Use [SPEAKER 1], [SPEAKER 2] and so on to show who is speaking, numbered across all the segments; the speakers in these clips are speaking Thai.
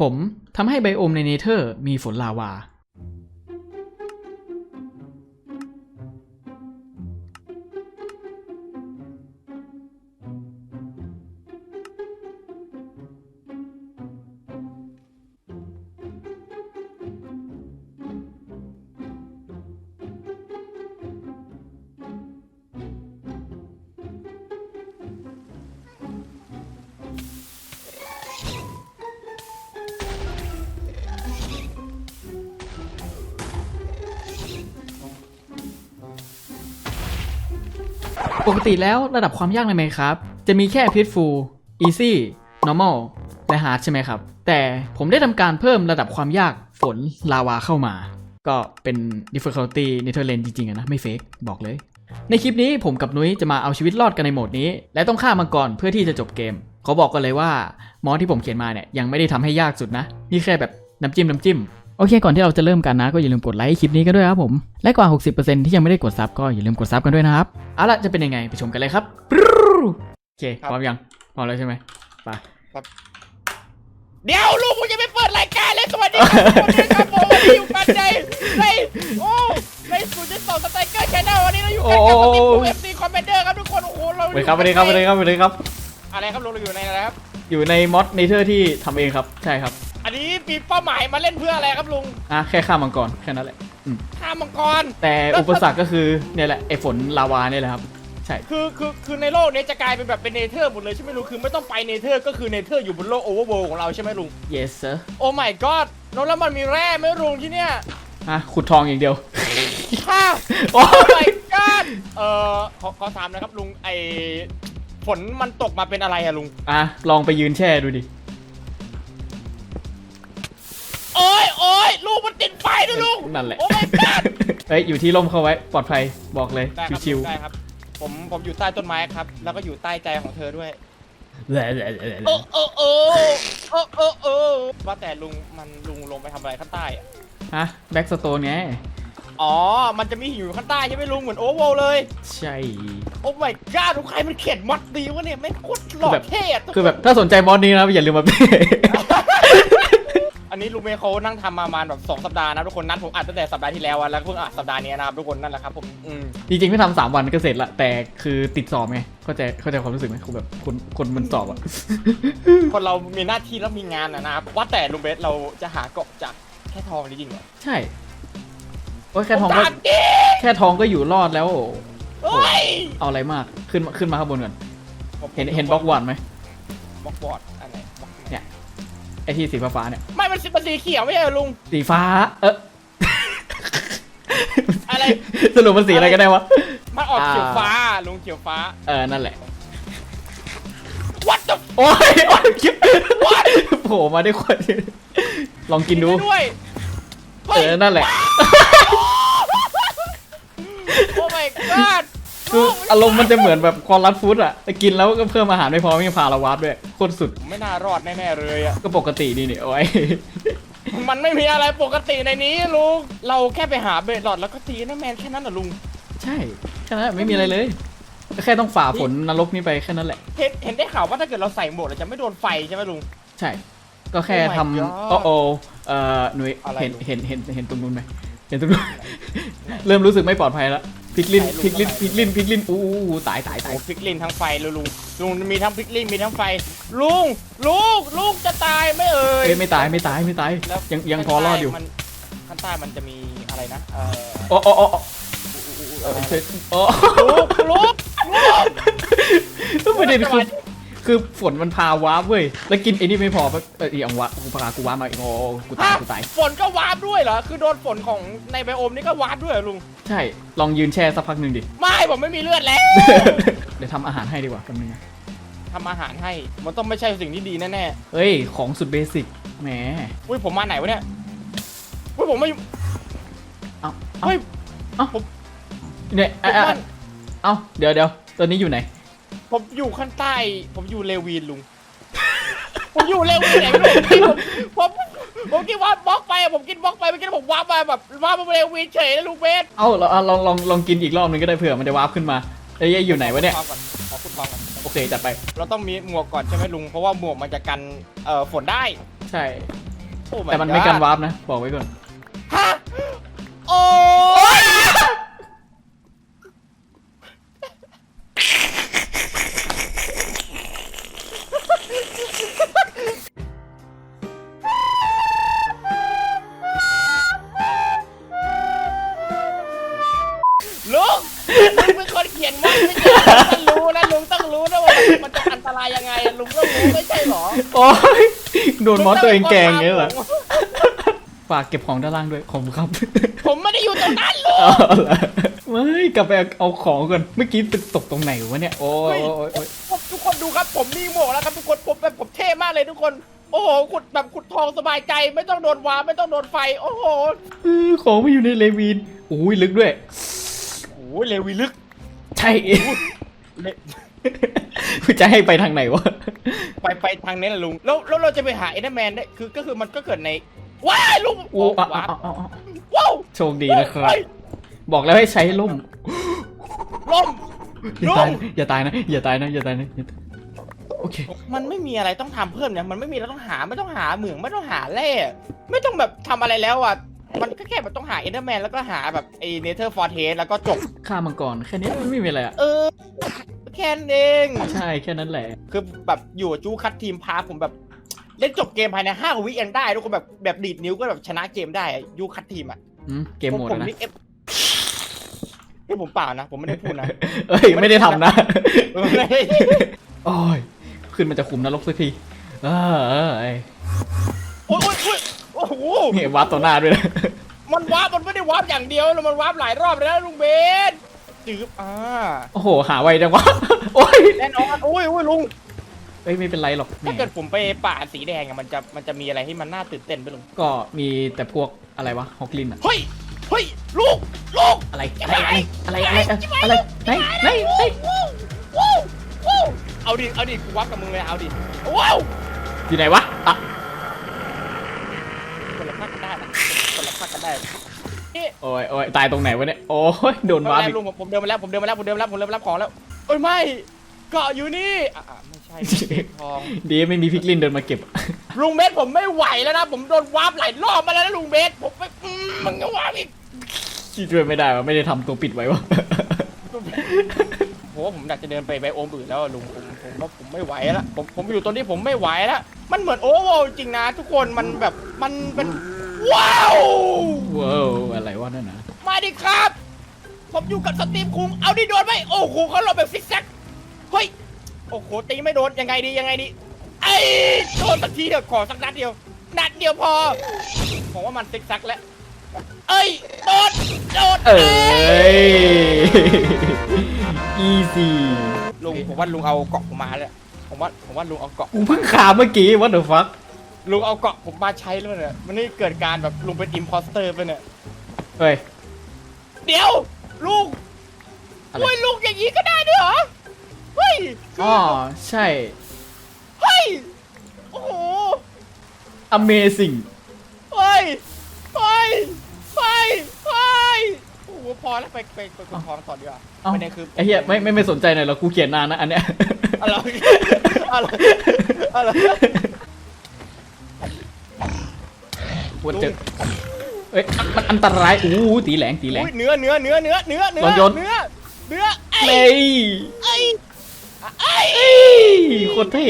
[SPEAKER 1] ผมทำให้ไบโอมในเนเธอร์มีฝนลาวา ติแล้วระดับความยากใน Minecraft จะมีแค่ Peaceful Easy Normal และ Hard ใช่ไหมครับ แต่ผมได้ทำการเพิ่มระดับความยากฝนลาวาเข้ามา ก็เป็น Difficulty Netherland จริงๆนะ ไม่เฟกบอกเลย ในคลิปนี้ผมกับนุ้ยจะมาเอาชีวิตรอดกันในโหมดนี้ และต้องฆ่ามังกรเพื่อที่จะจบเกมเขาบอกกันเลยว่ามอสที่ผมเขียนมาเนี่ยยังไม่ได้ทำให้ยากสุดนะ นี่แค่แบบน้ำจิ้มน้ำจิ้ม โอเค ก่อนที่เราจะเริ่มกันนะ ก็อย่าลืมกดไลค์คลิปนี้กันด้วยครับผม และกว่า 60%ที่ยังไม่ได้กดซับก็อย่าลืมกดซับกันด้วยนะครับ เอาละจะเป็นยังไงไปชมกันเลยครับปรู๊โอเค
[SPEAKER 2] ครับ
[SPEAKER 1] พร้อมยังพร้อมแล้วใช่ไหมไป
[SPEAKER 2] เดี๋ยวลุงผมจะไม่เปิดรายการเลยสวัสดีครับผมนะครับผมวันนี้อยู่กันในในโอ้ในศูนย์ที่สองสไตรเกอร์ชแนลวันนี้เราอยู่กันกับสตีฟูเอฟซีคอมเมนเดอร์ครับทุกคนโอ้โหเรา
[SPEAKER 1] สวัสดีครับสวัสดีครับสวัสดีครับสวัสดีครับ
[SPEAKER 2] อะไรครับลุงเราอยู่ในอะไรครับ
[SPEAKER 1] อยู่ในมอดเนเธอร์ที่ทำเองครับใช่ครับ
[SPEAKER 2] อันนี้ มีเป้าหมายมาเล่นเพื่ออะไรครับลุง
[SPEAKER 1] อะแค่ฆ่ามังกรแค่นั้นแหละ
[SPEAKER 2] ฆ่ามังกร
[SPEAKER 1] แต่อุปสรรคก็คือเนี่ยแหละไอ้ฝนลาวาเนี่ยแหละครับ ใช่
[SPEAKER 2] คือคือคือในโลกนี้จะกลายเป็นแบบเป็นเนเธอร์หมดเลยใช่ไหมลุงคือไม่ต้องไปเนเธอร์ก็คือเนเธอร์อยู่บนโลกโอเวอร์เวิลด์ของเราใช่ไหมลุง
[SPEAKER 1] yes sir
[SPEAKER 2] โอ้ my god น้องแล้วมันมีแร่ไหมลุงที่เนี่ย
[SPEAKER 1] อะขุดทองอย่างเดียว
[SPEAKER 2] ค่ะ
[SPEAKER 1] โอ้
[SPEAKER 2] โอ้ my god เอ่อขอขอถามนะครับลุงไอฝนมันตกมาเป็นอะไรอะลุง
[SPEAKER 1] อะลองไปยืนแช่ดูดิ
[SPEAKER 2] โอ้ยโอ้ยลูกมันติดไฟด้วยลุง
[SPEAKER 1] นั่นแหละ
[SPEAKER 2] โอ้ my god
[SPEAKER 1] เฮ้ยอยู่ที่ร่มเข้าไว้ปลอดภัยบอกเลย
[SPEAKER 2] ได้ครับ
[SPEAKER 1] ชิว
[SPEAKER 2] ได้ครับ ผมผมอยู่ใต้ต้นไม้ครับ แล้วก็อยู่ใต้ใจของเธอด้วย
[SPEAKER 1] ๆแหละแหละแหละ
[SPEAKER 2] เออเออเออเออเออเออว่าแต่ลุงมันลุงลงไปทำอะไรข้างใต้อะ
[SPEAKER 1] ฮะแบ็กสโตนไง
[SPEAKER 2] อ๋อ มันจะมีหินอยู่ข้างใต้ใช่ไหมลุงเหมือนโอเวอร์เลย
[SPEAKER 1] ใช่
[SPEAKER 2] โอ้ my god ทุกใครมันเขียนมัดดีวะเนี่ยไม่งโคตรหล่อเท่อะ
[SPEAKER 1] คือแบบถ้าสนใจมอสนี้นะอย่าลืมมา
[SPEAKER 2] อันนี้ลุงเมย์เขานั่งทำมาประมาณแบบสองสัปดาห์นะทุกคนนัดผมอัดตั้งแต่สัปดาห์ที่แล้วอะแล้วเพิ่งอัดสัปดาห์นี้นะครับทุกคนนั่นแหละครับผมอืม
[SPEAKER 1] จริงๆไม่ทำสามวันก็เสร็จละแต่คือติดสอบไงเข้าใจเข้าใจความรู้สึกไหมคือแบบคนคนมันสอบอะ
[SPEAKER 2] คนเรามีหน้าที่แล้วมีงานนะนะครับว่าแต่ลุงเบสเราจะหาเกาะจากแค่ทองนี่จริงเหรอ
[SPEAKER 1] ใช่โอ้ยแค่ทองก็
[SPEAKER 2] ผมถามจริง
[SPEAKER 1] แค่ทองก็อยู่รอดแล้ว
[SPEAKER 2] เฮ้ย
[SPEAKER 1] เอาอะไรมากขึ้นมาขึ้นมาข้างบนก่อน
[SPEAKER 2] ผม
[SPEAKER 1] เห็นเห็นบล็อกวันไหม
[SPEAKER 2] บล็อกบอร์ดอันไหน ไอ
[SPEAKER 1] ที่สีฟ้าๆเนี่ย
[SPEAKER 2] ไม่มันสีมันสีเขียวไม่ใช่เหรอลุง
[SPEAKER 1] สีฟ้า เออ
[SPEAKER 2] อะไร
[SPEAKER 1] สรุปมันสีอะไรกันได้วะ
[SPEAKER 2] มันออก
[SPEAKER 1] อ่า
[SPEAKER 2] เขียวฟ้าลุงเขียวฟ้า
[SPEAKER 1] เออ นั่นแหละ
[SPEAKER 2] what the
[SPEAKER 1] โอ้ยโอ้ยคิดโผล่มาได้ขวดลองกินดู
[SPEAKER 2] ด้วย
[SPEAKER 1] เออ นั่นแหละ
[SPEAKER 2] โอ้ my god
[SPEAKER 1] คืออารมณ์มันจะเหมือนแบบคอรัสฟู้ดอะแต่กินแล้วก็เพิ่มอาหารไม่พอไม่พาเราวาร์ปด้วยโคตรสุด
[SPEAKER 2] ผมไม่น่ารอดแน่ๆเลยอะ
[SPEAKER 1] ก็ปกติดีนี่โอ้ย
[SPEAKER 2] มันไม่มีอะไรปกติในนี้ลุง เราแค่ไปหาเบดหลอดแล้วก็ตีนะแมนแค่นั้นเหรอลุง
[SPEAKER 1] ใช่แค่นั้นไม่มีอะไรเลยก็แค่ต้องฝ่าฝนนรกนี้ไปแค่นั้นแหละ
[SPEAKER 2] เห็นเห็นได้ข่าวว่าถ้าเกิดเราใส่หมวกเราจะไม่โดนไฟใช่ไหมลุง
[SPEAKER 1] ใช่ ก็แค่
[SPEAKER 2] Oh my
[SPEAKER 1] ทำ
[SPEAKER 2] God
[SPEAKER 1] โอ้โอเอ่อหนุ่ย
[SPEAKER 2] อะไร
[SPEAKER 1] เห็น
[SPEAKER 2] ลูก
[SPEAKER 1] เห็นเห็นเห็นตรงนู้นไหมเห็นตรงนู้นเริ่มรู้สึกไม่ปลอดภัยแล้วพ ลิกลิ้น
[SPEAKER 2] ไหนลูก
[SPEAKER 1] พลิกลิ้น
[SPEAKER 2] อะไร
[SPEAKER 1] พลิกลิ้นพลิกลิ้นอู้อู้ตายตายตาย
[SPEAKER 2] โอ้พลิกลินทั้งไฟเลยลุงลุงมีทั้งพลิกลินมีทั้งไฟ ลุงลุงลุงจะตายไหม่เอ่ย
[SPEAKER 1] เอ้ยไม่ตายไม่ตายไม่ตาย
[SPEAKER 2] แล้ว
[SPEAKER 1] ยังยังพอรอดอยู่
[SPEAKER 2] มันข้างใต้มันจะมีอะไรนะเอ่อ
[SPEAKER 1] โอ้โอ้โอ้เออเช็ดโอ้
[SPEAKER 2] ลุงลุงลุง
[SPEAKER 1] ประเด็นคือ คือฝนมันพาวาร์ปเว้ย แล้วกินไอ้นี่ไม่พอปะเอออีอังวะกูพากูวาร์ปมาอีกโอ้กูตาย
[SPEAKER 2] ฮะ
[SPEAKER 1] กูตาย
[SPEAKER 2] ฝนก็วาร์ปด้วยเหรอ คือโดนฝนของในไบโอมนี่ก็วาร์ปด้วยเหรอลุง
[SPEAKER 1] ใช่ ลองยืนแช่สักพักหนึ่งดิ
[SPEAKER 2] ไม่ผมไม่มีเลือดแล้ว
[SPEAKER 1] เดี๋ยวทำอาหารให้ดีกว่ากันนึงนะ
[SPEAKER 2] ทำอาหารให้ มันต้องไม่ใช่สิ่งที่ดีแน่
[SPEAKER 1] เฮ้ย ของสุดเบสิก แหม
[SPEAKER 2] ๆอุ้ยผมมาไหนวะเนี่ย อุ้ยผมมาอยู่
[SPEAKER 1] เอาเอา
[SPEAKER 2] เฮ้ย
[SPEAKER 1] เอา
[SPEAKER 2] ผม
[SPEAKER 1] เนี่ย
[SPEAKER 2] ผ
[SPEAKER 1] เอ้ย
[SPEAKER 2] ม
[SPEAKER 1] เอ้ย
[SPEAKER 2] มัน
[SPEAKER 1] เอาเดี๋ยวเดี๋ยวตอนนี้อยู่ไหน
[SPEAKER 2] ผมอยู่ข้างใต้ ผมอยู่เลวีนลุง ผมอยู่เลวีนไหนไม่รู้ผมผมผมคิดว่าบล็อกไปอะผมกินบล็อกไปเมื่อกี้ผมวาร์ปมาแบบวาร์ปมาเลวีนเฉยนะลุงเบส
[SPEAKER 1] เอาเราเอาลองลองลองกินอีกรอบนึงก็ได้เผื่อมันจะวาร์ปขึ้นมาเอ้ยอยู่ไหนวะเนี่ย
[SPEAKER 2] ขอขุดทองก่อนขอขุดทองก่อน
[SPEAKER 1] โอเคจัดไป
[SPEAKER 2] เราต้องมีหมวกก่อนใช่ไหมลุง เพราะว่าหมวกมันจะกันเอ่อฝนได้
[SPEAKER 1] ใช่
[SPEAKER 2] โอ้ my
[SPEAKER 1] แต่มันไม่
[SPEAKER 2] god
[SPEAKER 1] กันวาร์ปนะ บอกไว้ก่อน
[SPEAKER 2] ฮะโอ้
[SPEAKER 1] โดนมอสตัวเองแกล้งเงี้ยเหรอฝากเก็บของด้านล่างด้วยขอบคุณครับ
[SPEAKER 2] ผมไม่ได้อยู่ตรงนั้นลุง
[SPEAKER 1] เอาล่ะไม่กลับไปเอาของก่อนเมื่อกี้ตึกตกตรงไหนวะเนี่ยโอ้ยโอ้ยโอ้ย
[SPEAKER 2] ทุกคนดูครับ ผมมีโหมกแล้วครับทุกคนผมแบบผมเท่มากเลยทุกคน โอ้โหขุดแบบขุดทองสบายใจ ไม่ต้องโดนวาไม่ต้องโดนไฟ โอ้โห
[SPEAKER 1] เออของไม่อยู่ในเลวีนโอ้ยลึกด้วย
[SPEAKER 2] โอ้ยเลวีลึก
[SPEAKER 1] ใช่
[SPEAKER 2] เล
[SPEAKER 1] คุณจะให้ไปทางไหนวะ
[SPEAKER 2] ไปไปทางนี้แหละลุง แล้วแล้วเราจะไปหาเอเดอร์แมนได้ คือก็คือมันก็เกิดใน ว้ายลุง
[SPEAKER 1] โอ้อะ
[SPEAKER 2] ว้า
[SPEAKER 1] อะอะอะ
[SPEAKER 2] ว้าว
[SPEAKER 1] โชคดีนะครับ บอกแล้วให้ใช้ล่ม
[SPEAKER 2] ล่ม
[SPEAKER 1] อย่า
[SPEAKER 2] ลุ
[SPEAKER 1] ตาย
[SPEAKER 2] ง
[SPEAKER 1] นะอย่าตายนะ อย่าตายนะ อย่าตายนะอย่าตายโอเค
[SPEAKER 2] มันไม่มีอะไรต้องทำเพิ่มเนี่ย มันไม่มีแล้วต้องหาไม่ต้องหาเหมืองไม่ต้องหาแร่ไม่ต้องแบบทำอะไรแล้วอะ มันก็แค่แบบต้องหาเอเดอร์แมนแล้วก็หาแบบไอเนเธอร์ฟอร์เทสแล้วก็จบ
[SPEAKER 1] ฆ่ามังกรแค่นี้มันไม่มีอะไรอะ
[SPEAKER 2] เออ แค่นั้นเอง
[SPEAKER 1] ใช่แค่นั้นแหละ
[SPEAKER 2] คือแบบอยู่จูคัดทีมพาผมแบบ เล่นจบเกมภายในห้าวิเองได้ทุกคนแบบแบบดีดนิ้วก็แบบชนะเกมได้อะยูคัดทีมอะ
[SPEAKER 1] อืมเกมโหมด
[SPEAKER 2] ผม
[SPEAKER 1] อะนะ
[SPEAKER 2] นี่เอฟนี่ผมเปล่านะ ผมไม่ได้พูดนะ
[SPEAKER 1] เอ้ย ไม่ได้ทำนะ
[SPEAKER 2] เออไม่ได้
[SPEAKER 1] โอ้ย ขึ้นมันจะคุมนรกสักทีเออเออไอ้
[SPEAKER 2] โอ้ยโอ้ยโอ้ยโอ้โห
[SPEAKER 1] เห็นวัดต่อหน้าด้วยนะ
[SPEAKER 2] มันวาร์ปมันไม่ได้วาร์ปอย่างเดียวแล้วมันวาร์ปหลายรอบเลยนะลุงเบน จืบอ่า
[SPEAKER 1] โอ้โห หาไวจังวะ โอ้ย
[SPEAKER 2] แน่นอนโอ้ยโอ้ยลุง
[SPEAKER 1] เอ้ยไม่เป็นไรหรอกแห
[SPEAKER 2] ถ้ามเกิดผมไปป่าสีแดงอะมันจะมันจะมีอะไรที่มันน่าตื่นเต้นไปลุง
[SPEAKER 1] ก็มีแต่พวกอะไรวะฮอกลินอะ
[SPEAKER 2] เฮ้ยเฮ้ยลูกลูก
[SPEAKER 1] อะไรอะไรอะไรอะไรอะไรอะไรไหนไหนไหน
[SPEAKER 2] ว้าวว้าวว้าวเอาดิเอาดิกูวัดกับมึงเลยเอาดิว้าว
[SPEAKER 1] อยู่ไหนวะอะ
[SPEAKER 2] คนละภาคกันได้นะคนละภาคกันได้นี่
[SPEAKER 1] โอ้ยโอ้ยตายตรงไหนวะเนี่ย โอ้ยโดนวาร์ป
[SPEAKER 2] แล้
[SPEAKER 1] อีก
[SPEAKER 2] ลุงผมเดินมาแล้วผมเดินมาแล้วผมเดินมาแล้วผมเดินมารับของแล้วเอ้ยไม่เกาะอยู่นี่อะอะไม่ใช่ทอง
[SPEAKER 1] ดีไม่มีพิกลินเดินมาเก็บ
[SPEAKER 2] ลุงเบสผมไม่ไหวแล้วนะผมโดนวาร์ปหลายรอบมาแล้วนะลุงเบสผมไม่อืมมึงก็วาร์ปอีก
[SPEAKER 1] ช่วยไม่ได้วะไม่ได้ทำตัวปิดไว้วะ
[SPEAKER 2] ผมว่าผมอยากจะเดินไปไบโอมอื่นแล้วอะลุงผมผมว่าผมไม่ไหวแล้วผมผมอยู่ตรงนี้ผมไม่ไหวแล้วมันเหมือนโอเวอร์จริงนะทุกคนมันแบบมันเป็น ว้าว
[SPEAKER 1] ว้าวอะไรวะนั่นนะ
[SPEAKER 2] มาดิครับ ผมอยู่กับสตรีมคุงเอาดิโดนไหมโอ้โหเขาหลบแบบซิกแซกเฮ้ยโอ้โหตีไม่โดนยังไงดียังไงดีไอ้โดนสักทีเดียวขอสักนัดเดียวนัดเดียวพอผมว่ามันซิกแซกแล้วเอ้ยโดนโดน
[SPEAKER 1] เอ้ย easy
[SPEAKER 2] ลุงผมว่าลุงเอาเกาะผมมาแล้วผมว่าผมว่าลุงเอาเกาะ
[SPEAKER 1] กูเพิ่งขาเมื่อกี้ what the fuck
[SPEAKER 2] ลุงเอาเกาะผมมาใช้แล้วเนี่ยมันนี่เกิดการแบบลุงเป็นอิมพอสเตอร์ไปเนี่ย
[SPEAKER 1] เฮ้ย
[SPEAKER 2] เดี๋ยวลุง
[SPEAKER 1] อะไร
[SPEAKER 2] โอ้ยลุงอย่างนี้ก็ได้ด้วยเหรอเฮ้ย
[SPEAKER 1] อ๋อใช่
[SPEAKER 2] เฮ้ยโอ้โห
[SPEAKER 1] amazing
[SPEAKER 2] เฮ้ยเฮ้ยเฮ้ยเฮ้ยโอ้โหพอแล้วไปไปไปคุณพรต่อดีกว่า
[SPEAKER 1] เอ้า
[SPEAKER 2] ประเด็นคือ
[SPEAKER 1] ไอ้เหี้ยไม่ไม่ไม่สนใจหน่อยเหรอกูเขียนนานนะอันเนี้ย
[SPEAKER 2] อะไรอะไรอะไร
[SPEAKER 1] ว่าจะเอ้ยมันอันตรายอู้หูตีแหลงตีแหลง
[SPEAKER 2] อุ้ยเนื้อเนื้อเนื้อเนื้อเนื้อเนื้
[SPEAKER 1] ลองโยน
[SPEAKER 2] เนื้อเนื้อไอ้
[SPEAKER 1] เลย
[SPEAKER 2] ไอ้ไอ้
[SPEAKER 1] เอ้ยโคตรเท่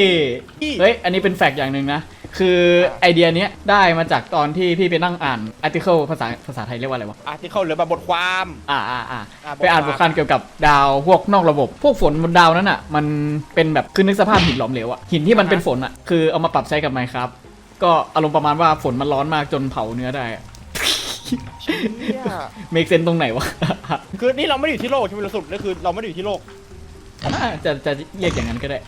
[SPEAKER 1] เฮ้ยอันนี้เป็นแฟกต์อย่างหนึ่งนะ คือไอเดียเนี้ยได้มาจากตอนที่พี่ไปนั่งอ่านอาร์ติเคิลภาษาภาษาไทยเรียกว่าอะไรวะ
[SPEAKER 2] อาร์ติเคิลหรือแบบบทความ
[SPEAKER 1] อ่าอ่าอ่า
[SPEAKER 2] อ่า
[SPEAKER 1] ไปอ่านบทความเกี่ยวกับดาวพวกนอกระบบ พวกฝนบนดาวนั้นอะ มันเป็นแบบคือนึกสภาพหินหลอมเหลวอะหินที่มันเป็นฝนอะคือเอามาปรับใช้กับไมครับ ก็อารมณ์ประมาณว่าฝนมันร้อนมากจนเผาเนื้อได้อะ
[SPEAKER 2] เนี่ย
[SPEAKER 1] เมกเซนตรงไหนวะ
[SPEAKER 2] คือนี่เราไม่ได้อยู่ที่โลกใช่ไหมเราสรุปนี่คือเราไม่ได้อยู่ที่โลก
[SPEAKER 1] อ่าจะจะเรียกอย่างนั้นก็ได้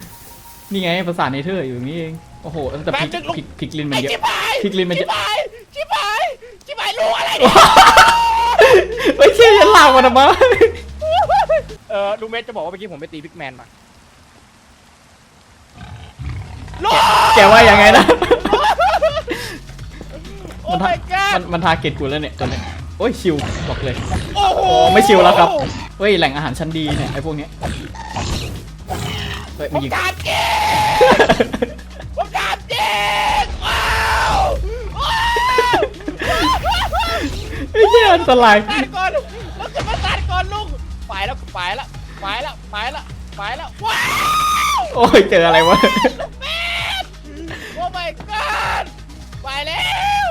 [SPEAKER 1] นี่ไงภาษาเนเธอร์อยู่ตรงนี้เอง โอ้โหแต่พริก
[SPEAKER 2] แป๊บนึงลูก
[SPEAKER 1] พริกพริกลินมัน
[SPEAKER 2] ไอ้
[SPEAKER 1] เยอะ
[SPEAKER 2] ชิบหาย
[SPEAKER 1] พริกลิ้นมันจะ
[SPEAKER 2] ชิบหายชิบหายชิบหายลูกอะไรเนี่ย
[SPEAKER 1] ไม่ใช่ยันลาวมันอะมั้ง
[SPEAKER 2] เออลุงเมธจะบอกว่าเมื่อกี้ผมไปตีพิกแมนมาลูก
[SPEAKER 1] แกว่ายังไงนะ
[SPEAKER 2] มันทา my god
[SPEAKER 1] มันมันทาเกตกูแล้วเนี่ยตอนเนี้ยโอ้ยชิวบอกเลย
[SPEAKER 2] โอ้โห
[SPEAKER 1] ไม่ชิวแล้วครับเฮ้ยแหล่งอาหารชั้นดีเนี่ยไอ้พวกเนี้ยเฮ้ยมีอี
[SPEAKER 2] กอันตรา
[SPEAKER 1] ยด
[SPEAKER 2] ก่อนล้วจะมาตัดก่อนลุงไปแล้วไปแล้วไปแล้วไปแล้วไปแล้ว
[SPEAKER 1] โอ้ยเจออะไรวะ
[SPEAKER 2] โอ้ my god ไปแล้ว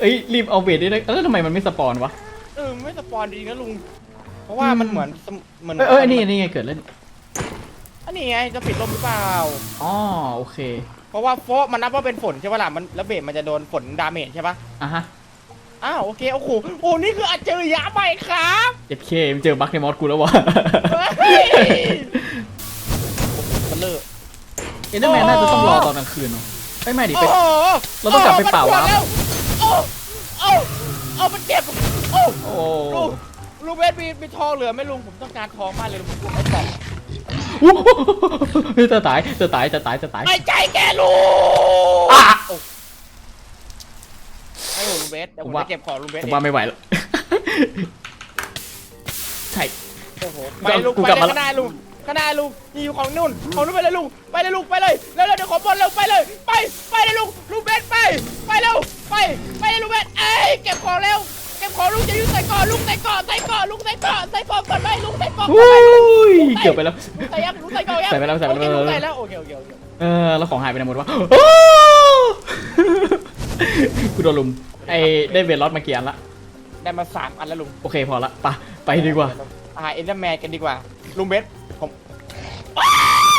[SPEAKER 1] เอ้ยรีบเอา
[SPEAKER 2] เบรด
[SPEAKER 1] ได้เลยเออทำไมมันไม่สปอนวะ
[SPEAKER 2] เออไม่สปอนดีนะลุง เพราะว่ามันเหมือนสมเหมือน
[SPEAKER 1] เออเออนี่นี่ไงเกิดแล้วนี่
[SPEAKER 2] อันนี้ไงจะปิดลมหรือเปล่า
[SPEAKER 1] อ๋อโอเค
[SPEAKER 2] เพราะว่าโฟะมันนับว่าเป็นฝนใช่ปะล่ะมันแล้วเบสมันจะโดนฝนดาเมจใช่ปะ
[SPEAKER 1] อะฮะ
[SPEAKER 2] อ้าวโอเคโอ้โหโอ้นี่คืออัจฉริยะไปครับ
[SPEAKER 1] เจ็ดเคมันเจอบั๊กในมอสกูแล้ววะ
[SPEAKER 2] เฮ้ยมันเลิก
[SPEAKER 1] เอ็นเดอร์แมนน่าจะต้องรอตอนกลางคืนเนาะไม่ไม่ดิ
[SPEAKER 2] โอ้
[SPEAKER 1] ไป
[SPEAKER 2] โห
[SPEAKER 1] เราต้องกลับไปเป่า
[SPEAKER 2] โอ้
[SPEAKER 1] วะ
[SPEAKER 2] มันขวดแล้วโอ้โอ้ โอ้มันเจ็บโอ้
[SPEAKER 1] โอ้
[SPEAKER 2] ลุงลุงเวทมีมีทองเหลือไหมลุงผมต้องการทองมากเลยลุงผมไม่บอก
[SPEAKER 1] โหจะตายจะตายจะตายจะตาย
[SPEAKER 2] ไม่ใจแกลุง
[SPEAKER 1] อะ
[SPEAKER 2] โอ้ให้ลุงเวทเดี๋ยวผมจะเก็บของลุงเวท
[SPEAKER 1] ผม
[SPEAKER 2] เอง
[SPEAKER 1] ว่าไม่ไหวแล้วใช่
[SPEAKER 2] โอ้โหไปลุง
[SPEAKER 1] กู
[SPEAKER 2] ไป
[SPEAKER 1] กลับ
[SPEAKER 2] เลย
[SPEAKER 1] มา
[SPEAKER 2] ข้างหน้าลุง ข้างหน้าลุงนี่อยู่ของนู่นของนู่นไปเลยลุงไปเลยลุงไปเลยเร็วๆเดี๋ยวขอบอลเร็วไปเลย ไปไปเลยลุงลุงเบสไป ไปเร็วไปไปเลยลุงเบสเอ้ยเก็บของเร็วเก็บของลุงจะยุ่งใส่ก่อนลุงใส่ก่อนใส่ก่อนลุงใส่ก่อนใส่ก่อนก่อนไปลุงใส่ก่อนก่อน
[SPEAKER 1] อุ้
[SPEAKER 2] ไปลุง
[SPEAKER 1] ยเกือบไปแล้ว
[SPEAKER 2] ลุงใส่ยังลุงใส่ก่อนยัง
[SPEAKER 1] ใส่ไปแล้วใส่ไปแล้ว
[SPEAKER 2] โอเคลุงใส่แล้วโอเคโอเคโอเค
[SPEAKER 1] เออแล้วของหายไปไหนหมดวะโอ้กูโดนลุมไอ้ได้เวลลอตมากี่อันละ
[SPEAKER 2] ได้มาสามอันแล้วลุง
[SPEAKER 1] โอเคพอละไปไปดีกว่า
[SPEAKER 2] อ่าเอ็นเดอร์แมนกันดีกว่าลุงเบสผม ว้า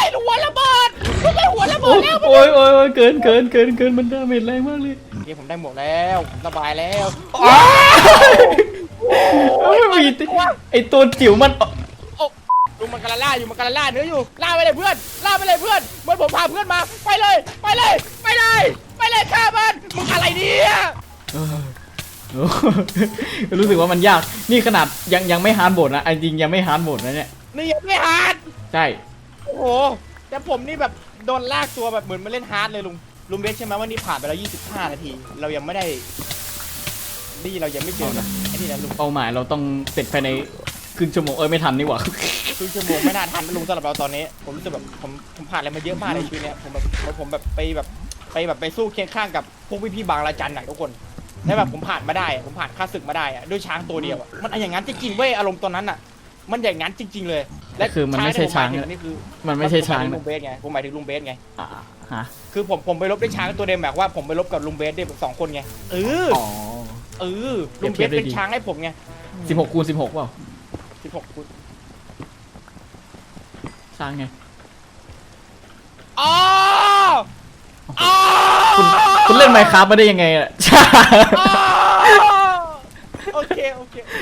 [SPEAKER 2] ยลุงหัวระเบิดลุงไปหัวระเบิ
[SPEAKER 1] โอ้
[SPEAKER 2] ดแล้ว
[SPEAKER 1] โอ้ยโอ้ยโอ้ยเกินเกินเกินเกินมันดาเมจแรงมากเลย
[SPEAKER 2] โอเคผมได้หมวกแล้วระบายแล้ว
[SPEAKER 1] อ้าวไม่มีไอตัวจิ๋วมัน
[SPEAKER 2] โอ้ลุงมันกำลังล่าอยู่มันกำลังล่าเนื้ออยู่ล่าไปเลยเพื่อนล่าไปเลยเพื่อนเหมื่อนผมพาเพื่อนมาไปเลยไปเลยไปเลยไปเลยฆ่ามันมึงอะไรเนี่ย
[SPEAKER 1] เออโอ้รู้สึกว่ามันยาก นี่ขนาดยังยังไม่ฮาร์ดโหมดนะอันจริงยังไม่ฮาร์ดโหมดนะเนี่ย
[SPEAKER 2] นี่ยังไม่ฮาร์ด
[SPEAKER 1] ใช่
[SPEAKER 2] โอ้โหแต่ผมนี่แบบโดนลากตัวแบบเหมือนมาเล่นฮาร์ดเลยลุงลุงเบสใช่ไหมว่านี่ผ่านไปแล้ว 25 นาที เรายังไม่ได้ นี่เรายังไม่เจอนะไอ้นี่นะลุง
[SPEAKER 1] เป้าหมายเราต้องเสร็จภายในครึ่งชั่วโมงเอ้ยไม่ทันนี่หว่า
[SPEAKER 2] ครึ่งชั่วโมงไม่น่าทันนะลุงสำหรับเราตอนนี้ ผมรู้สึกแบบผมผมผ่านอะไรมาเยอะมากในชีวิตเนี้ยผมแบบผมแบบไปแบบไปแบบไปสู้เคียงข้างกับพวกพี่ๆบางระจันหนักทุกคนแล้วแบบผมผ่านมาได้อะผมผ่านค่าศึกมาได้อะด้วยช้างตัวเดียวอะมันอย่างนั้นจริงๆเว้ยอารมณ์ตอนนั้นอะมันอย่างนั้นจริง ๆ เลย
[SPEAKER 1] แต่คือมันไม่ใช่ช้าง
[SPEAKER 2] ที่ผมหมยถึนี่คือ
[SPEAKER 1] มันไม่ใช่ช้าง
[SPEAKER 2] ผมหมยถึ
[SPEAKER 1] นะ
[SPEAKER 2] ลุงเบสไงผมหมายถึงลุงเบสไง
[SPEAKER 1] อ่าฮะ
[SPEAKER 2] คือผมผมไปลบด้วยช้างตัวเดิมแบบว่าผมไปลบกับลุงเบสได้แบบสองคนไงเออ
[SPEAKER 1] อ๋อ
[SPEAKER 2] เออ
[SPEAKER 1] เปรี
[SPEAKER 2] ลุ
[SPEAKER 1] ยบ
[SPEAKER 2] ง
[SPEAKER 1] เที
[SPEAKER 2] เบ
[SPEAKER 1] ยบ
[SPEAKER 2] ส
[SPEAKER 1] ได้
[SPEAKER 2] เป็น
[SPEAKER 1] ดี
[SPEAKER 2] ช้างให้ผมไง
[SPEAKER 1] สิบหกคูณสิบหกเปล่า
[SPEAKER 2] สิบหกคุณ
[SPEAKER 1] ช้างไง
[SPEAKER 2] อ๋ออ๋อ
[SPEAKER 1] คุณคุณเล่นไมค์ครับมาได้ยังไงอะช้าง
[SPEAKER 2] อ๋อโอเคโอเค
[SPEAKER 1] โอ๊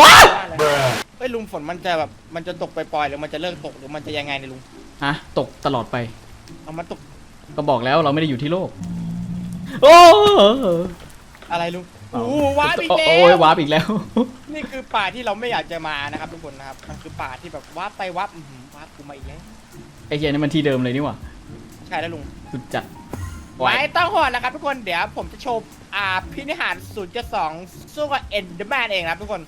[SPEAKER 1] ย
[SPEAKER 2] เฮ้ยลุงฝนมันจะแบบมันจะตกปล่อยๆหรือมันจะเลิกตกหรือมันจะยังไงเนี่ยลุง
[SPEAKER 1] ฮะตกตลอดไป
[SPEAKER 2] เอามันตก
[SPEAKER 1] ก็บอกแล้วเราไม่ได้อยู่ที่โลก โอ้
[SPEAKER 2] อะไรลุง
[SPEAKER 1] เอา
[SPEAKER 2] โอ้โหว้าร์ปอีกแล้
[SPEAKER 1] โอ้ยววาร์ปอีกแล้ว
[SPEAKER 2] นี่คือป่าที่เราไม่อยากจะมานะครับทุกคนนะครับ มันคือป่าที่แบบว้าร์ปไปว้าร์ปอื้อหือว้าร์ปกูมาอีกแล้ว
[SPEAKER 1] ไอ้เหี้ยนี่มันที่เดิมเลยนี่หว่า
[SPEAKER 2] ใช่แล้วลุง
[SPEAKER 1] สุดจัด
[SPEAKER 2] ไม่ต้องห่วงนะครับทุกคน เดี๋ยวผมจะโชว์อ่าพินิหาร 0.2 สู้กับเอ็นเดอร์แมนเองนะครับทุกคน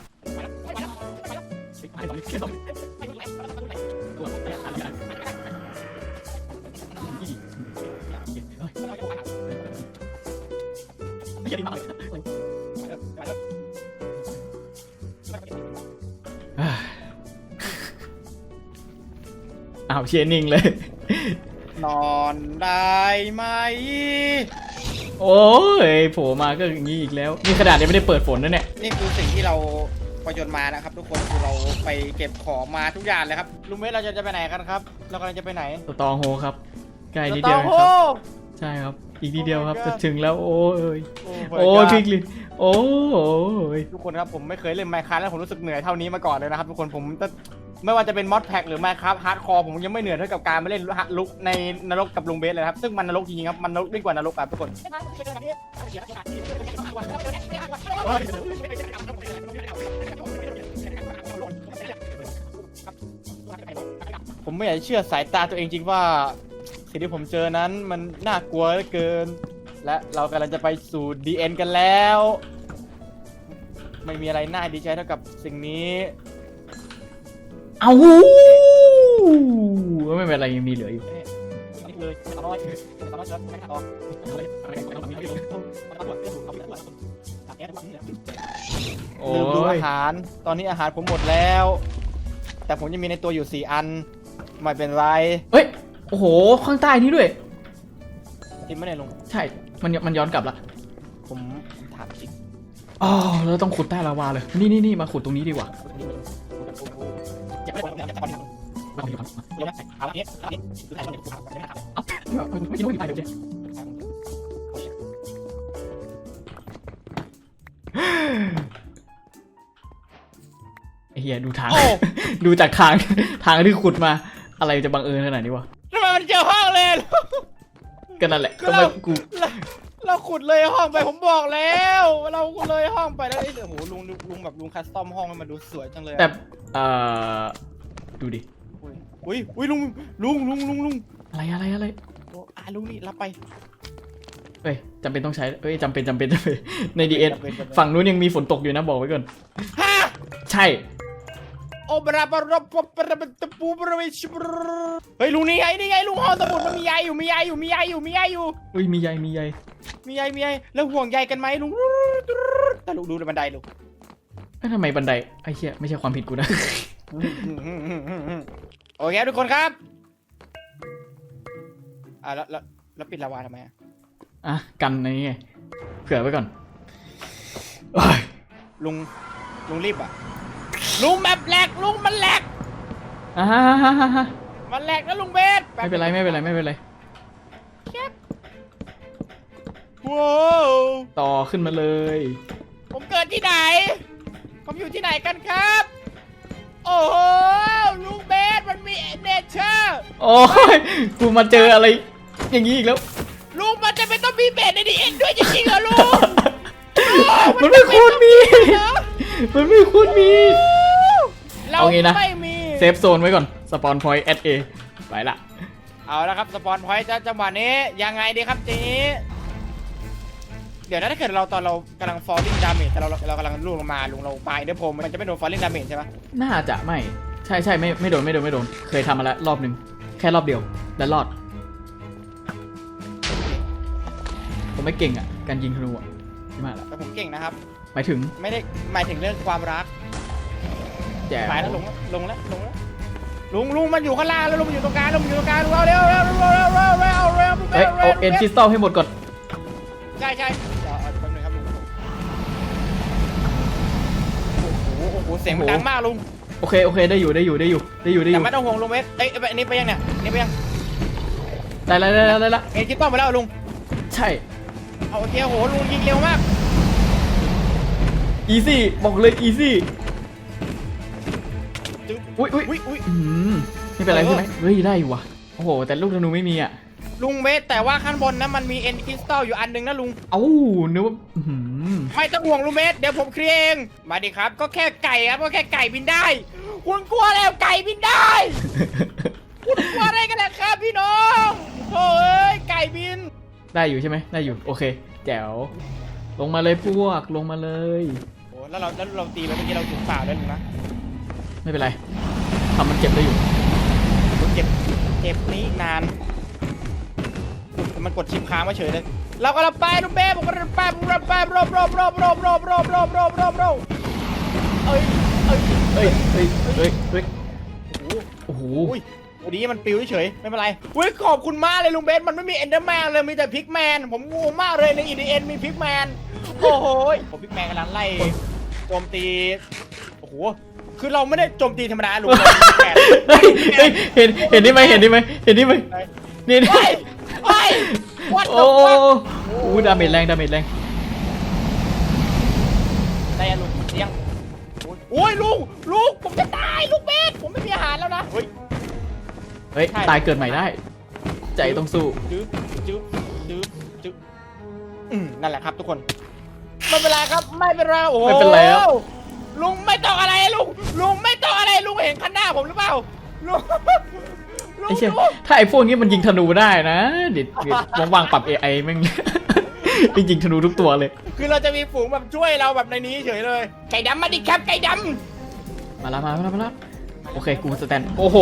[SPEAKER 1] อ้าวเชียร์นิ่งเลย
[SPEAKER 2] นอนได้ไหม
[SPEAKER 1] โอ้ยโผล่มาก็อย่างนี้อีกแล้ว นี่ขนาดยังไม่ได้เปิดฝนนะเนี่ย
[SPEAKER 2] นี่คือสิ่งที่เรา ประยนมานะครับ ทุกคนคือเราไปเก็บของมาทุกอย่างเลยครับลุงเมสเราจะจะไปไหนกันครับ เรากำลังจะไปไหน
[SPEAKER 1] สตองโฮครับใกล้
[SPEAKER 2] ส
[SPEAKER 1] นิด
[SPEAKER 2] ต
[SPEAKER 1] เดี
[SPEAKER 2] อ
[SPEAKER 1] ยว
[SPEAKER 2] โฮ
[SPEAKER 1] นะครับ ใช่ครับ อีกนิดเดียวครับ
[SPEAKER 2] Oh my
[SPEAKER 1] จะ
[SPEAKER 2] God
[SPEAKER 1] ถึงแล้วโอ้ย
[SPEAKER 2] โอ้
[SPEAKER 1] โอ้ย
[SPEAKER 2] ย
[SPEAKER 1] พิกลินโอ้ย
[SPEAKER 2] ทุกคนครับผมไม่เคยเล่นไมค์คาแล้วผมรู้สึกเหนื่อยเท่านี้มาก่อนเลยนะครับทุกคนผมจะไม่ว่าจะเป็นมอดแพ็กหรือ Minecraft Hardcore ผมยังไม่เหนื่อยเท่ากับการมาเล่นลุกในนรกกับลุงเบสเลยนะครับซึ่งมันนรกจริงๆครับมันนรกยิ่งกว่านรกครับทุกคน ผมไม่อยากจะเชื่อสายตาตัวเองจริงว่า สิ่งที่ผมเจอนั้นมันน่ากลัวเหลือเกิน และเรากำลังจะไปสู่ดีเอ็นกันแล้ว ไม่มีอะไรน่าดีใจเท่ากับสิ่งนี้
[SPEAKER 1] เอาไม่เป็นไรยังมีเหลืออยู่
[SPEAKER 2] เลยสามร้อยสามร้อยเชิญไม่ต่อ
[SPEAKER 1] โอ้
[SPEAKER 2] ลืมดู
[SPEAKER 1] ย
[SPEAKER 2] อาหาร ตอนนี้อาหารผมหมดแล้ว แต่ผมยังมีในตัวอยู่สี่อัน ไม่เป็นไร
[SPEAKER 1] เฮ้ย โอ้โห ข้างใต้นี้ด้วย
[SPEAKER 2] จริงไม่ได้ลง
[SPEAKER 1] ใช่ มันมันย้อนกลับละ
[SPEAKER 2] ผมถามจริง
[SPEAKER 1] อ๋อเราต้องขุดใต้ลาวาเลย นี่นี่นี่มาขุดตรงนี้ดีกว่า
[SPEAKER 2] อย่าไปอย่าไป
[SPEAKER 1] มาขุดมา
[SPEAKER 2] อย่าไปเอาอันนี้เอาอันนี้คือใครต้องถามไม่ได้ถาม
[SPEAKER 1] เอ้าไม่คิดว่ามีใครเดี๋ยวเนี่ยไอ้เฮียดูทาง
[SPEAKER 2] โอ้
[SPEAKER 1] ดูจากทาง ทางที่ขุดมา อะไรจะบังเอิญขนาดนี้วะ
[SPEAKER 2] ทำไมมันเจอห้องเลย
[SPEAKER 1] ก็นั่นแหละ
[SPEAKER 2] ก็
[SPEAKER 1] ก็
[SPEAKER 2] เรา
[SPEAKER 1] มากู
[SPEAKER 2] เราเราขุดเลยห้องไปผมบอกแล้ว เราเลยห้องไปแล้วไอ้โอ้โหลุงลุงแบบลุงคัสตอมห้องให้มันดูสวยจังเลยอะ
[SPEAKER 1] แต่เอ่อดูดิ
[SPEAKER 2] อุ้ยอุ้ยลุงลุงลุงลุงลุง
[SPEAKER 1] อะไรอะไรอะไร
[SPEAKER 2] โอ้อะลุงนี่รับไป
[SPEAKER 1] เอ้ยจำเป็นต้องใช้เอ้ยจำเป็นจำเป็นจำเป็นในดีเอ็น
[SPEAKER 2] จำเป็นจำเป็น
[SPEAKER 1] ฝั่งนู้นยังมีฝนตกอยู่นะบอกไว้ก่อน
[SPEAKER 2] ฮะ
[SPEAKER 1] ใช่
[SPEAKER 2] โอบราบารบปรบตะปูบริเวณชิบรเฮ้ยลุงนี่ไงนี่ไงลุงห้องสมุดมันมีใยอยู่มีใยอยู่มีใยอยู่มีใยอยู่
[SPEAKER 1] อุ้ยมีใยมีใย
[SPEAKER 2] มีใยมีใยแล้วห่วงใยกันไหมลุงแต่ลุงดูในบันไดลุง
[SPEAKER 1] เอ้ยทำไมบันไดไอ้เหี้ยไม่ใช่ความผิดกูนะ
[SPEAKER 2] โอเคทุกคนครับอะแล้วแล้วแล้วปิดลาวาทำไมอะ
[SPEAKER 1] อะกันในนี้ไงเผื่อไว้ก่อนโอ้ย
[SPEAKER 2] ลุงลุงรีบอะ ลุงแบบแหลกลุงมันแหลก
[SPEAKER 1] อ่าฮะฮะฮะฮะ
[SPEAKER 2] มันแหลกนะลุงเบส
[SPEAKER 1] ไม่เป็นไรไม่เป็นไรไม่เป็นไร
[SPEAKER 2] ว้าว
[SPEAKER 1] ต่อขึ้นมาเลย
[SPEAKER 2] ผมเกิดที่ไหน ผมอยู่ที่ไหนกันครับ โอ้โหลุงเบสมันมีเนเจอร์
[SPEAKER 1] โอ้ยกูมาเจออะไร อย่างนี้อีกแล้ว
[SPEAKER 2] ลุงมันจะเป็นต้องมีเบสในดีเอ็นด้วยจริงๆเหรอลุง
[SPEAKER 1] มันไม่ควรมี
[SPEAKER 2] เหรอ
[SPEAKER 1] มันไม่ควรมี
[SPEAKER 2] เรา
[SPEAKER 1] เอางี้นะ
[SPEAKER 2] ไม่มี
[SPEAKER 1] เซฟโซนไว้ก่อนสปอนพอยต์แอดเอไปละ
[SPEAKER 2] เอาละครับสปอนพอยต์จังหวะนี้ยังไงดีครับทีนี้เดี๋ยวนะถ้าเกิดเราตอนเรากำลัง falling damage แต่เราเรากำลังล่วงลงมาลุงเราปลายเดี๋ยวผมมันจะไม่โดน falling damage ใช่ไหม
[SPEAKER 1] น่าจะไม่ใช่ใช่ไม่ไม่โดนไม่โดนไม่โดน เคยทำมาแล้วรอบหนึ่งแค่รอบเดียวและรอด ผมไม่เก่งอะ การยิงธนูอะใช่ไหมล่ะ
[SPEAKER 2] แต่ผมเก่งนะครับ
[SPEAKER 1] หมายถึง
[SPEAKER 2] ไม่ได้หมายถึงเรื่องความรัก
[SPEAKER 1] แจ๋ว
[SPEAKER 2] ตายแล้วลงแล้วลงแล้วลงแล้วลุงลุงมันอยู่ข้างล่างแล้วลุงมันอยู่ตรงกลางลุงมันอยู่ตรงกลางลุงเอาเร็วเร็วเร็วเร็วเร็วเร็วเร็วเร็ว
[SPEAKER 1] เร็วเร็นคิสตัลให้หมดก่อน
[SPEAKER 2] ใช่ใช่เวเร็วเอาแป๊บนึงคร็วเร็วเร็วเร็วหเสียงมันดังมากลุง
[SPEAKER 1] โอเค โอเค ได้อยู่ ได้อยู่ ได้อยู่ ได้อยู่ ได้อ
[SPEAKER 2] แต่
[SPEAKER 1] ยู่
[SPEAKER 2] ไม่ต้องห่วงลุงเมสเอ้ยเอ้ยอันนี้ไปยังเนี่ยอันนี่ไปยัง
[SPEAKER 1] ได้ล้วได้ล้วได้ล้ว
[SPEAKER 2] เอ็นคิดป้อมมาแล้วลุง
[SPEAKER 1] ใช่
[SPEAKER 2] เอาโอเคโอ้โหลุงยิงเร็วมาก
[SPEAKER 1] อีซี่ บอกเลย อีซี่ อุ้ยอุ้ย
[SPEAKER 2] อุ้ยอุ้ย
[SPEAKER 1] อืมไม่เป็นไร
[SPEAKER 2] เออ
[SPEAKER 1] ใช่ไหมเฮ้ยได้อยู่ว่ะโอ้โห แต่ลูกธนูไม่มีอะ
[SPEAKER 2] ลุงเวสแต่ว่าข้างบนนะมันมีเอ็นคริสตัลอยู่อันหนึงนะลุง
[SPEAKER 1] เอ้านึกว่าอื้อหือ
[SPEAKER 2] ไม่ต้องห่วงลุงเวสเดี๋ยวผมเคลียร์เอง มาดิครับ ก็แค่ไก่ครับก็แค่ไก่บินได้คุณกลัวแล้วไก่บินได้คุณกลัวอะไรกันนะครับพี่น้องโอ้ยไก่บิน
[SPEAKER 1] ได้อยู่ใช่ไหมได้อยู่ โอเค แจ๋ว ลงมาเลยพวก ลงมาเลย
[SPEAKER 2] โอ้แล้วเราแล้วเราตีไปเมื่อกี้เราถูกเปล่าด้วยลุงนะ
[SPEAKER 1] ไม่เป็นไรทำมันเก็บได้อยู่
[SPEAKER 2] ผมเก็บเก็บนี้นานมันกดชิมค้างมาเฉยเลยเรากำลังไปลุงเบ้ผมกำลังไปผมกำลังไปรอบรอบรอบรอบรอบรอบรอบรอบรอบรอบเอ้ยเอ้ย
[SPEAKER 1] เฮ้ยเฮ้ยเฮ้ยเฮ้ย
[SPEAKER 2] โอ้โห
[SPEAKER 1] โอ้โห
[SPEAKER 2] อุ้ยวันนี้มันปิวเฉยไม่เป็นไรอุ้ยขอบคุณมากเลยลุงเบสมันไม่มีเอนเดอร์แมนเลยมีแต่พิกแมนผมงงมากเลยในอีดีเอ็นมีพิกแมนโอ้โหผมพิกแมนกำลังไล่โจมตีโอ้โห คือเราไม่ได้โจมตีธรรมดาลุงเราเป็นพิกแมน
[SPEAKER 1] เฮ้ยเฮ้ยเห็นเห็นนี่ไหมเห็นนี่ไหมเห็นนี่ไหมนี่นี่
[SPEAKER 2] เฮ้ยเฮ้ย what
[SPEAKER 1] โอ้
[SPEAKER 2] the
[SPEAKER 1] โห
[SPEAKER 2] fuck
[SPEAKER 1] โอ้โหดาเมจแรงดาเมจแรง
[SPEAKER 2] ได้ยังลุงยังโอ้ยลุงลุงผมจะตายลุงเบสผมไม่มีอาหารแล้วนะเฮ้ย
[SPEAKER 1] เฮ้ย
[SPEAKER 2] ใช่
[SPEAKER 1] ตายเกิดใหม่ได้ ใจต้องสู้
[SPEAKER 2] จึ๊บจึ๊บจึ๊บจึ๊บอืมนั่นแหละครับทุกคนไม่เป็นไรครับไม่เป็นไรโอ้โห
[SPEAKER 1] ไม่เป็นไรครับ
[SPEAKER 2] ลุงไม่ต้องอะไรลุง ลุงไม่ต้องอะไรลุงเห็นข้างหน้าผมหรือเปล่า ลุงลุง
[SPEAKER 1] ไอ้เชี่ย
[SPEAKER 2] ลุง
[SPEAKER 1] ถ้าไอ้พวกนี้มันยิงธนูได้นะเดี๋ยวเดี๋ยวว่างๆปรับ AI แม่ง จริงๆธนูทุกตัวเลย
[SPEAKER 2] คือเราจะมีฝูงแบบช่วยเราแบบในนี้เฉยเลย ไก่ดำมาดิครับไก่ด
[SPEAKER 1] มาแล้วมาแล้วมาแล้วโอเคกูสแตนโอ้โห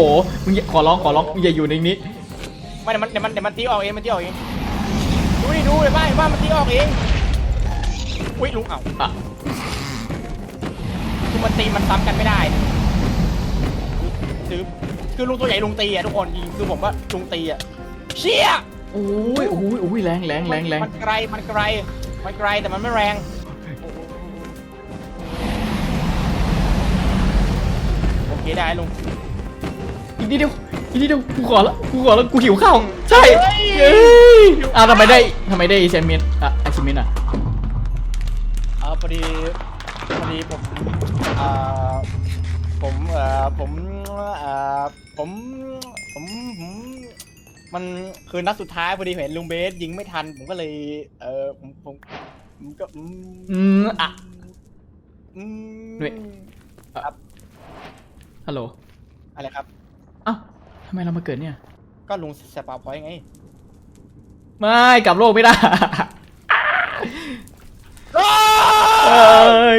[SPEAKER 1] มึงอย่าขอร้องขอร้องมึงอย่าอยู่ในนี้ำ
[SPEAKER 2] ไม่เดี๋ยวมันเดี๋ยวมันเดี๋ยวมันตีออกเองมันตีออกเองดูดิดูเลยว่าว่ามันตีออกเองอุ้ยลุงเอ้า
[SPEAKER 1] อะ
[SPEAKER 2] คือ มันตีมันซ้ำกันไม่ได้คือคือลุงตัวใหญ่ลุงตีอะทุกคนจริงคือผมว่าลุงตีอะเชี่ย
[SPEAKER 1] โอ้ยโอ้ยโอ้ยแรงแรงแรงแรง
[SPEAKER 2] มันไกลมันไกลมันไกลแต่มันไม่แรงโอเคได้ลุง
[SPEAKER 1] อีกนิดเดียวอีกนิดเดียวกูขอแล้วกูขอแล้วกูหิวข้าวใช่
[SPEAKER 2] เฮ้ย
[SPEAKER 1] เอ้ยอะทำไมได้ทำไมได้เซนเมนอะไอซิเมนอะ
[SPEAKER 2] เออพอดีพอ ดีผมเอ่อผมเอ่อผมเอ่อผมผมผมมันคือนัดสุดท้ายพอดีเห็นลุงเบสยิงไม่ทัน ผมก็เลย เออผมผมผมก็อืม
[SPEAKER 1] อืมอะ
[SPEAKER 2] อืม
[SPEAKER 1] ด้วย ฮัลโหล
[SPEAKER 2] อะไรครับ
[SPEAKER 1] อ้าวทำไมเรามาเกิดเนี่ย
[SPEAKER 2] ก็ลุงสปาพอยไง
[SPEAKER 1] ไม่กลับโลกไม่ได้
[SPEAKER 2] โอ้
[SPEAKER 1] เอ้ย